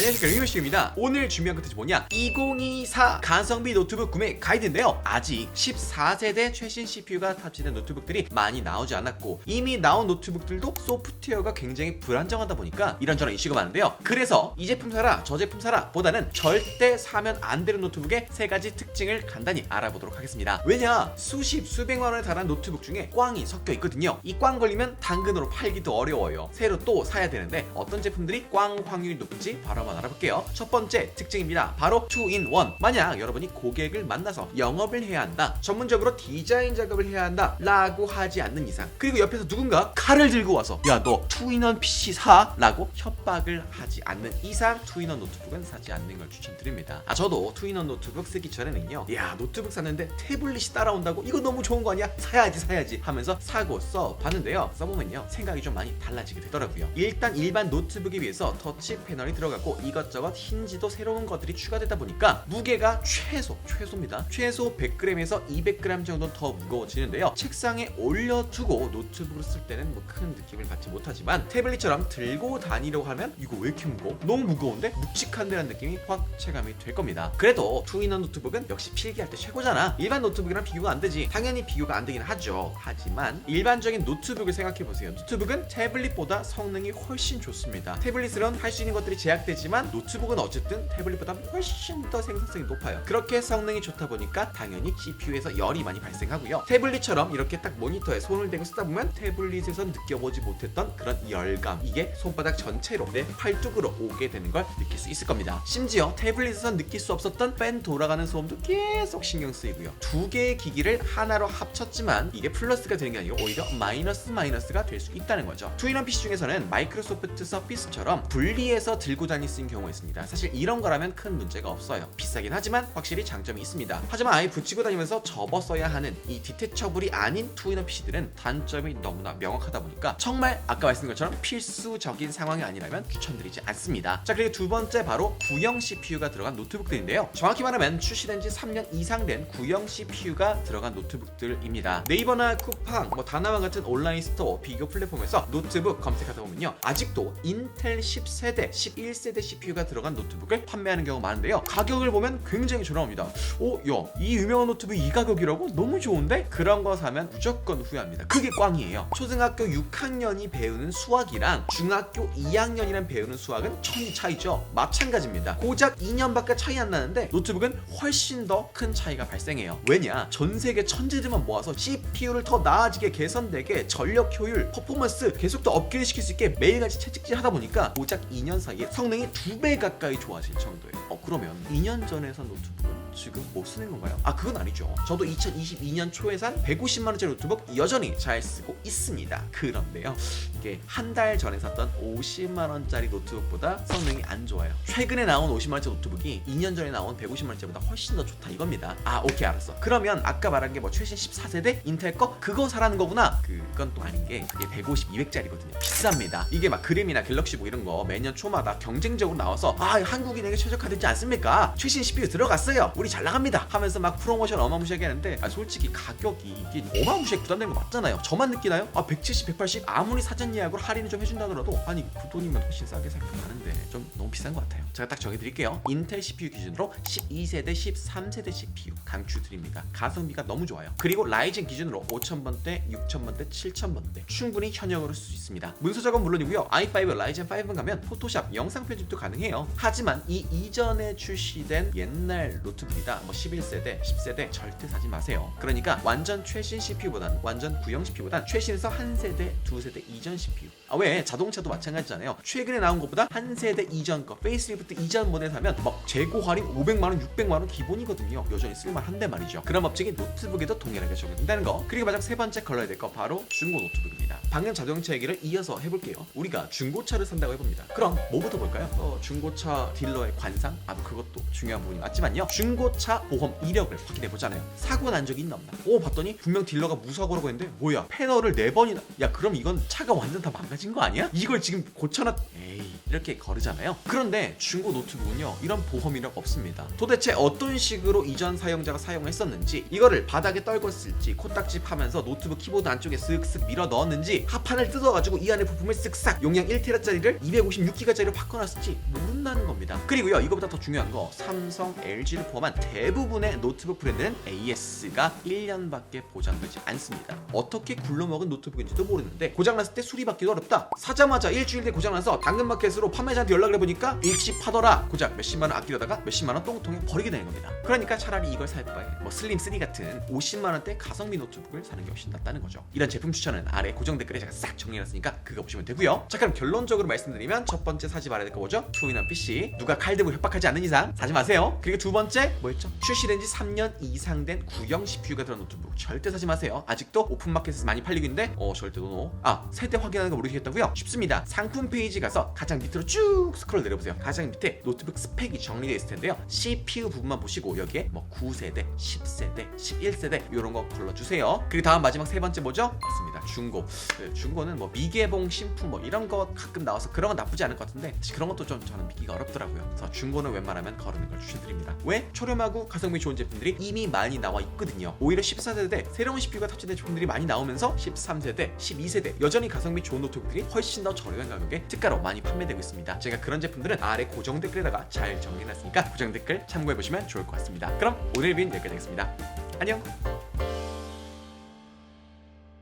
안녕하십니까 리오씨입니다. 오늘 준비한 컨텐츠 뭐냐? 2024 가성비 노트북 구매 가이드인데요. 아직 14세대 최신 CPU가 탑재된 노트북들이 많이 나오지 않았고 이미 나온 노트북들도 소프트웨어가 굉장히 불안정하다 보니까 이런저런 이슈가 많은데요. 그래서 이 제품 사라 저 제품 사라 보다는 절대 사면 안 되는 노트북의 세 가지 특징을 간단히 알아보도록 하겠습니다. 왜냐? 수십 수백만 원에 달하는 노트북 중에 꽝이 섞여 있거든요. 이 꽝 걸리면 당근으로 팔기도 어려워요. 새로 또 사야 되는데 어떤 제품들이 꽝 확률이 높은지 바로 한번 알아볼게요. 첫 번째 특징입니다. 바로 2in1 만약 여러분이 고객을 만나서 영업을 해야 한다 전문적으로 디자인 작업을 해야 한다 라고 하지 않는 이상 그리고 옆에서 누군가 칼을 들고 와서 야너 2in1 PC 사? 라고 협박을 하지 않는 이상 2in1 노트북은 사지 않는 걸 추천드립니다. 아 저도 2in1 노트북 쓰기 전에는요 야 노트북 샀는데 태블릿이 따라온다고 이거 너무 좋은 거 아니야? 사야지 사야지 하면서 사고 써 봤는데요. 써보면요 생각이 좀 많이 달라지게 되더라고요. 일단 일반 노트북에 비해서 터치 패널이 들어가고 이것저것 힌지도 새로운 것들이 추가되다 보니까 무게가 최소 최소입니다. 최소 100g에서 200g 정도 더 무거워지는데요. 책상에 올려두고 노트북을 쓸 때는 뭐 큰 느낌을 받지 못하지만 태블릿처럼 들고 다니려고 하면 이거 왜 이렇게 무거워? 너무 무거운데 묵직한데라는 느낌이 확 체감이 될 겁니다. 그래도 투인원 노트북은 역시 필기할 때 최고잖아. 일반 노트북이랑 비교가 안 되지. 당연히 비교가 안 되긴 하죠. 하지만 일반적인 노트북을 생각해 보세요. 노트북은 태블릿보다 성능이 훨씬 좋습니다. 태블릿은 할수 있는 것들이 제약되지 만 노트북은 어쨌든 태블릿보다 훨씬 더 생산성이 높아요. 그렇게 성능이 좋다 보니까 당연히 GPU에서 열이 많이 발생하고요. 태블릿처럼 이렇게 딱 모니터에 손을 대고 쓰다 보면 태블릿에서 느껴보지 못했던 그런 열감 이게 손바닥 전체로 내 팔뚝으로 오게 되는 걸 느낄 수 있을 겁니다. 심지어 태블릿에서 느낄 수 없었던 팬 돌아가는 소음도 계속 신경 쓰이고요. 두 개의 기기를 하나로 합쳤지만 이게 플러스가 되는 게 아니고 오히려 마이너스 마이너스가 될 수 있다는 거죠. 투인원 PC 중에서는 마이크로소프트 서피스처럼 분리해서 들고 다닐 수 있는 경우가 있습니다. 사실 이런 거라면 큰 문제가 없어요. 비싸긴 하지만 확실히 장점이 있습니다. 하지만 아예 붙이고 다니면서 접어 써야 하는 이 디테처블이 아닌 투인원 PC들은 단점이 너무나 명확하다 보니까 정말 아까 말씀드린 것처럼 필수적인 상황이 아니라면 추천드리지 않습니다. 자 그리고 두 번째 바로 구형 CPU가 들어간 노트북들인데요. 정확히 말하면 출시된 지 3년 이상 된 구형 CPU가 들어간 노트북들입니다. 네이버나 쿠팡, 뭐 다나와 같은 온라인 스토어 비교 플랫폼에서 노트북 검색하다 보면요. 아직도 인텔 10세대, 11세대 CPU가 들어간 노트북을 판매하는 경우가 많은데요. 가격을 보면 굉장히 저렴합니다. 오, 야, 이 유명한 노트북 이 가격이라고? 너무 좋은데? 그런 거 사면 무조건 후회합니다. 그게 꽝이에요. 초등학교 6학년이 배우는 수학이랑 중학교 2학년이랑 배우는 수학은 천지 차이죠. 마찬가지입니다. 고작 2년밖에 차이 안 나는데 노트북은 훨씬 더 큰 차이가 발생해요. 왜냐? 전 세계 천재들만 모아서 CPU를 더 나아지게 개선되게 전력 효율 퍼포먼스 계속 더 업그레이드 시킬 수 있게 매일같이 채찍질 하다 보니까 고작 2년 사이에 성능이 두 배 가까이 좋아질 정도예요. 어 그러면 2년 전에 산 노트북은 지금 못 쓰는 건가요? 아 그건 아니죠. 저도 2022년 초에 산 150만 원짜리 노트북 여전히 잘 쓰고 있습니다. 그런데요 이게 한 달 전에 샀던 50만 원짜리 노트북보다 성능이 안 좋아요. 최근에 나온 50만 원짜리 노트북이 2년 전에 나온 150만 원짜리보다 훨씬 더 좋다 이겁니다. 아 오케이 알았어. 그러면 아까 말한 게 뭐 최신 14세대? 인텔 거? 그거 사라는 거구나? 그건 또 아닌 게 그게 150, 200짜리거든요. 비쌉니다. 이게 막 그램이나 갤럭시북 이런 거 매년 초마다 경쟁적으로 나와서 아 한국인에게 최적화되지 않습니까? 최신 CPU 들어갔어요. 우리 잘 나갑니다 하면서 막 프로모션 어마무시하게 하는데 아 솔직히 가격이 이게 어마무시하게 부담되는 거 맞잖아요. 저만 느끼나요? 아 170, 180 아무리 사전 예약으로 할인을 좀 해준다 하더라도 아니 그 돈이면 훨씬 싸게 생각하는데 좀 너무 비싼 것 같아요. 제가 딱 정해드릴게요. 인텔 CPU 기준으로 12세대, 13세대 CPU 강추드립니다. 가성비가 너무 좋아요. 그리고 라이젠 기준으로 5000번대, 6000번대, 7000번대 충분히 현역으로 쓸 수 있습니다. 문서 작업 물론이고요. i5 라이젠 5 가면 포토샵 영상 편집도 가능해요. 하지만 이 이전에 출시된 옛날 노트북 이다. 뭐 11세대, 10세대 절대 사지 마세요. 그러니까 완전 최신 CPU보단 완전 구형 CPU보단 최신에서 한 세대, 두 세대 이전 CPU 아 왜? 자동차도 마찬가지잖아요. 최근에 나온 것보다 한 세대 이전 거 페이스리프트 이전 모델 사면 막 재고 할인 500만 원 600만 원 기본이거든요. 여전히 쓸만한데 말이죠. 그런 법칙이 노트북에도 동일하게 적용된다는 거. 그리고 마지막 세 번째 걸러야 될 거 바로 중고 노트북입니다. 방금 자동차 얘기를 이어서 해볼게요. 우리가 중고차를 산다고 해봅니다. 그럼 뭐부터 볼까요? 어, 중고차 딜러의 관상? 아 그것도 중요한 부분이 맞지만요. 중고 차 보험 이력을 확인해 보잖아요 사고 난 적이 있나 없나 오 봤더니 분명 딜러가 무사고라고 했는데 뭐야 패널을 네 번이나 야 그럼 이건 차가 완전 다 망가진 거 아니야? 이걸 지금 고쳐놨 에이 이렇게 거르잖아요 그런데 중고 노트북은요 이런 보험 이력 없습니다. 도대체 어떤 식으로 이전 사용자가 사용했었는지 이거를 바닥에 떨궜을지 코딱지 파면서 노트북 키보드 안쪽에 쓱쓱 밀어 넣었는지 하판을 뜯어가지고 이 안에 부품을 쓱싹 용량 1TB짜리를 256GB짜리로 바꿔놨을지 모른다는 겁니다. 그리고요 이거보다 더 중요한 거 삼성, LG를 포함한 대부분의 노트북 브랜드는 AS가 1년밖에 보장되지 않습니다. 어떻게 굴러먹은 노트북인지도 모르는데 고장났을 때 수리받기도 어렵다. 사자마자 일주일 뒤에 고장나서 당근마켓으로 판매자한테 연락을 해보니까 일시 파더라. 고작 몇십만 원 아끼려다가 몇십만 원 똥통에 버리게 되는 겁니다. 그러니까 차라리 이걸 살 바에 뭐 슬림 3 같은 50만 원대 가성비 노트북을 사는 게 훨씬 낫다는 거죠. 이런 제품 추천은 아래 고정 댓글에 제가 싹 정리해놨으니까 그거 보시면 되고요. 자 그럼 결론적으로 말씀드리면 첫 번째 사지 말아야 될 거 뭐죠? 투인원 PC 누가 칼드브 협박하지 않는 이상 사지 마세요. 그리고 두 번째 뭐였죠? 출시된 지 3년 이상 된 구형 CPU가 들어간 노트북 절대 사지 마세요. 아직도 오픈마켓에서 많이 팔리고 있는데 어 절대 노노. 아 세대 확인하는 거 모르시겠다고요? 쉽습니다. 상품 페이지 가서 가장 밑으로 쭉 스크롤 내려보세요. 가장 밑에 노트북 스펙이 정리되어 있을 텐데요. CPU 부분만 보시고 여기에 뭐 9세대, 10세대, 11세대 이런 거 걸러주세요. 그리고 다음 마지막 세 번째 뭐죠? 맞습니다. 중고. 네, 중고는 뭐 미개봉 신품 뭐 이런 거 가끔 나와서 그런 건 나쁘지 않을 것 같은데 그런 것도 좀 저는 믿기가 어렵더라고요. 그래서 중고는 웬만하면 거르는 걸 추천드립니다. 왜? 초 렴하고 가성비 좋은 제품들이 이미 많이 나와 있거든요. 오히려 14세대 새로운 CPU가 탑재된 제품들이 많이 나오면서 13세대, 12세대 여전히 가성비 좋은 노트북들이 훨씬 더 저렴한 가격에 특가로 많이 판매되고 있습니다. 제가 그런 제품들은 아래 고정 댓글에다가 잘 정리해놨으니까 고정 댓글 참고해 보시면 좋을 것 같습니다. 그럼 오늘 비는 여기까지 하겠습니다. 안녕.